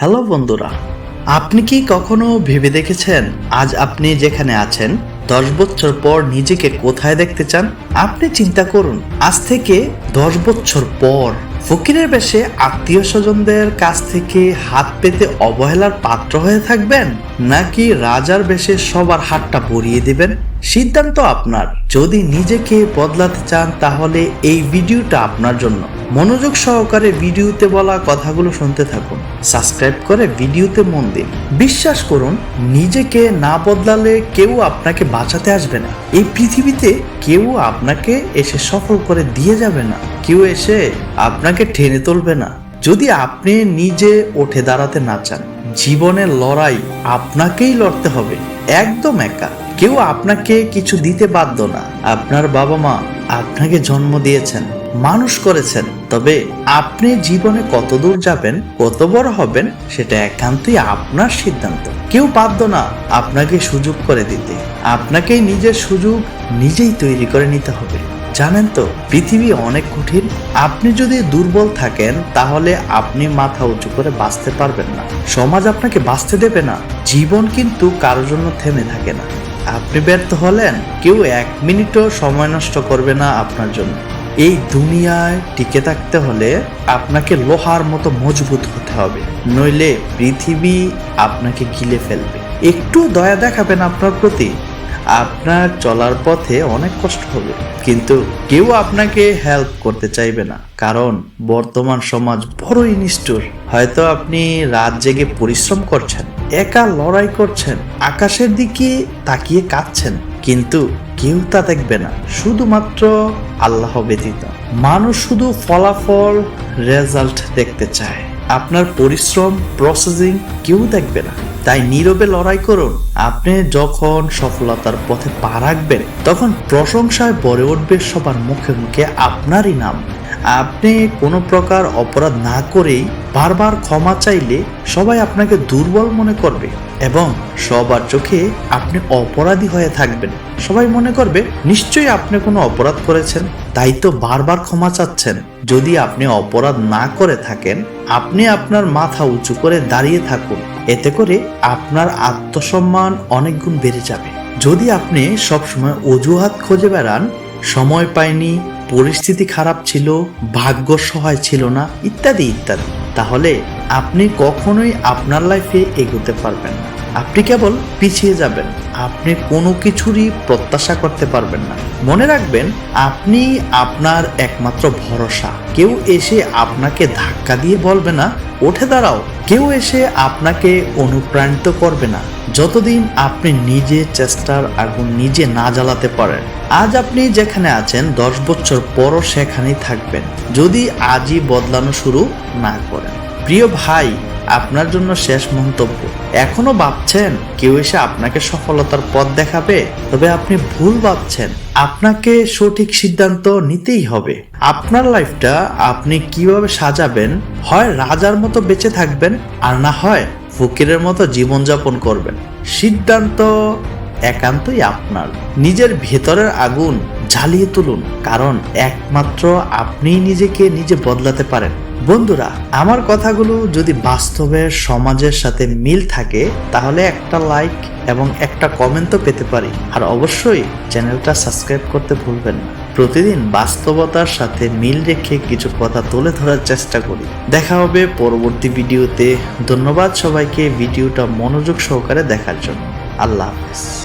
Hello বন্ধুরা, আপনি কি কখনো ভেবে দেখেছেন আজ আপনি যেখানে আছেন, দশ বছর পর নিজেকে কোথায় দেখতে চান? আপনি চিন্তা করুন, আজ থেকে দশ বছর পর ফকিরের বেশে আত্মীয় স্বজনদের কাছ থেকে হাত পেতে অবহেলার পাত্র হয়ে থাকবেন? নাকি রাজার বেশে সবার হাতটা পরিয়ে দিবেন? সিদ্ধান্ত আপনার। যদি নিজেকে বদলাতে চান, তাহলে এই ভিডিওটা আপনার জন্য। মনোযোগ সহকারে ভিডিওতে বলা কথাগুলো শুনতে থাকুন। সাবস্ক্রাইব করে ভিডিওতে মন দিন। বিশ্বাস করুন, নিজেকে না বদলালে কেউ আপনাকে বাঁচাতে আসবে না। এই পৃথিবীতে কেউ আপনাকে এসে সফল করে দিয়ে যাবে না। কেউ এসে আপনাকে টেনে তুলবে না। যদি আপনি নিজে উঠে দাঁড়াতে না চান জীবনের লড়াই আপনাকেই লড়তে হবে, একদম একা। কেউ আপনাকে কিছু দিতে বাধ্য না। আপনার বাবা মা আপনাকে জন্ম দিয়েছেন, মানুষ করেছেন, তবে আপনি জীবনে কত দূর যাবেন, কত বড় হবেন, সেটা একান্তই আপনার সিদ্ধান্ত। কেউ বাধ্য না আপনাকে সুযোগ করে দিতে। আপনাকেই নিজের সুযোগ নিজেই তৈরি করে নিতে হবে। জানেন তো, পৃথিবী অনেক কঠিন। আপনি যদি দুর্বল থাকেন, তাহলে আপনি মাথা উঁচু করে বাঁচতে পারবেন না। সমাজ আপনাকে বাঁচতে দেবে না। জীবন কিন্তু কারোর জন্য থেমে থাকে না। আপনি ব্যর্থ হলেন, কেউ এক মিনিটও সময় নষ্ট করবে না আপনার জন্য। এই দুনিয়ায় টিকে থাকতে হলে আপনাকে লোহার মতো মজবুত হতে হবে। নইলে পৃথিবী আপনাকে গিলে ফেলবে। একটু দয়া দেখাবেন আপনার প্রতি। আপনার চলার পথে অনেক কষ্ট হবে। কিন্তু কেউ আপনাকে হেল্প করতে চাইবে না। কারণ বর্তমান সমাজ বড়ই নিষ্ঠুর। হয়তো আপনি রাত জেগে পরিশ্রম করছেন, একা লড়াই করছেন, আকাশের দিকে তাকিয়ে কাঁদছেন। কিন্তু কেউ তা দেখবে না। শুধুমাত্র আল্লাহ ব্যতীত। মানুষ শুধু ফলাফল রেজাল্ট দেখতে চায়। আপনার পরিশ্রম প্রসেসিং কেউ দেখবে না। তাই নীরবে লড়াই করুন। আপনি যখন সফলতার পথে পা রাখবেন, তখন প্রশংসায় ভরে উঠবে সবার মুখে মুখে আপনারই নাম। আপনি কোনো প্রকার অপরাধ না করেই বারবার ক্ষমা চাইলে সবাই আপনাকে দুর্বল মনে করবে এবং সবার চোখে আপনি অপরাধী হয়ে থাকবেন। সবাই মনে করবে, নিশ্চয়ই আপনি কোনো অপরাধ করেছেন? তাই তো বারবার ক্ষমা চাচ্ছেন। যদি আপনি অপরাধ না করে থাকেন, আপনি আপনার মাথা উঁচু করে দাঁড়িয়ে থাকুন। এতে করে আপনার আত্মসম্মান অনেক গুণ বেড়ে যাবে। যদি আপনি সবসময় অজুহাত খুঁজে বেড়ান, সময় পায়নি পরিস্থিতি খারাপ ছিল, ভাগ্য সহায় ছিল না, ইত্যাদি ইত্যাদি। তাহলে আপনি কখনোই আপনার লাইফে এগোতে পারবেন না। আপনি কেবল পিছিয়ে যাবেন। আপনি কোনো কিছুরই প্রত্যাশা করতে পারবেন না। মনে রাখবেন, আপনি আপনার একমাত্র ভরসা। কেউ এসে আপনাকে ধাক্কা দিয়ে বলবে না, ওঠে দাঁড়াও। কেউ এসে আপনাকে অনুপ্রাণিত করবে না, যতদিন আপনি নিজে চেষ্টার আগুন নিজে না জ্বালাতে পারেন। আজ আপনি যেখানে আছেন, দশ বছর পরও সেখানেই থাকবেন, যদি আজই বদলানো শুরু না করেন। প্রিয় ভাই, আপনার জন্য শেষ মন্তব্য। এখনও ভাবছেন কেউ এসে আপনাকে সফলতার পথ দেখাবে? তবে আপনি ভুল ভাবছেন। আপনাকে সঠিক সিদ্ধান্ত নিতেই হবে। আপনার লাইফটা আপনি কীভাবে সাজাবেন? হয় রাজার মতো বেঁচে থাকবেন, আর না হয় ফকিরের মতো জীবনযাপন করবেন। সিদ্ধান্ত একান্তই আপনার। নিজের ভেতরের আগুন জ্বালিয়ে তুলুন, কারণ একমাত্র আপনি নিজেকে নিজে বদলাতে পারেন। বন্ধুরা, আমার কথাগুলো যদি বাস্তবে সমাজের সাথে মিল থাকে, তাহলে একটা লাইক এবং একটা কমেন্ট তো পেতে পারি। আর অবশ্যই চ্যানেলটা সাবস্ক্রাইব করতে ভুলবেন না। প্রতিদিন বাস্তবতার সাথে মিল রেখে কিছু কথা তুলে ধরার চেষ্টা করি। দেখা হবে পরবর্তী ভিডিওতে। ধন্যবাদ সবাইকে ভিডিওটা মনোযোগ সহকারে দেখার জন্য। আল্লাহ হাফেজ।